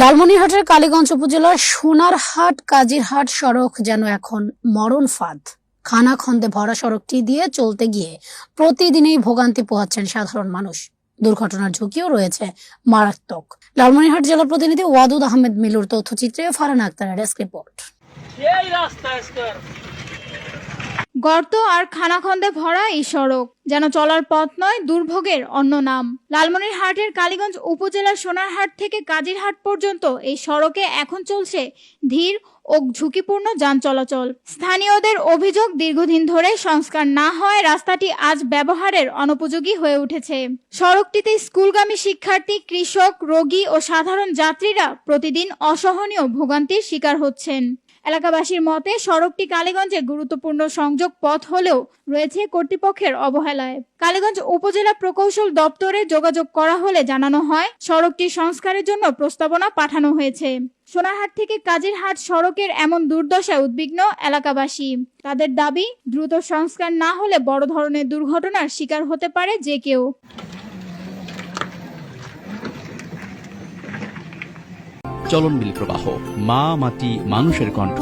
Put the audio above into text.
লালমনিরহাটের কালীগঞ্জ উপজেলার সোনারহাট কাজিরহাট সড়ক যেন এখন মরণ ফাঁদ। খানাখন্দে ভরা সড়কটি দিয়ে চলতে গিয়ে প্রতিদিনই ভোগান্তি পোহাচ্ছেন সাধারণ মানুষ। দুর্ঘটনার ঝুঁকিও রয়েছে মারাত্মক। লালমনিরহাট জেলা প্রতিনিধি ওয়াদুদ আহমেদ মিলুর তথ্যচিত্রে ফারান আক্তারের ডেস্ক রিপোর্ট। গর্ত আর খানাখন্দে ভরা এই সড়ক, যেন চলার পথ নয়, দুর্ভোগের অন্য নাম। লালমনিরহাটের কালীগঞ্জ উপজেলার সোনারহাট থেকে কাজিরহাট পর্যন্ত এই সড়কে এখন চলছে ধীর ও ঝুঁকিপূর্ণ যান চলাচল। স্থানীয়দের অভিযোগ দীর্ঘদিন ধরে সংস্কার না হওয়ায় রাস্তাটি আজ ব্যবহারের অনুপযোগী হয়ে উঠেছে। সড়কটিতে স্কুলগামী শিক্ষার্থী, কৃষক, রোগী ও সাধারণ যাত্রীরা প্রতিদিন অসহনীয় ভোগান্তির শিকার হচ্ছেন। এলাকাবাসীর মতে, সড়কটি কালীগঞ্জে গুরুত্বপূর্ণ সংযোগ পথ হলেও রয়েছে কর্তৃপক্ষের অবহেলায়। কালীগঞ্জ উপজেলা প্রকৌশল দপ্তরে যোগাযোগ করা হলে জানানো হয়, সড়কটি সংস্কারের জন্য প্রস্তাবনা পাঠানো হয়েছে। সোনারহাট থেকে কাজিরহাট সড়কের এমন দুর্দশায় উদ্বিগ্ন এলাকাবাসী। তাদের দাবি, দ্রুত সংস্কার না হলে বড় ধরনের দুর্ঘটনার শিকার হতে পারে যে কেউ। চলনবিল প্রবাহ মা মাটি মানুষের কণ্ঠ.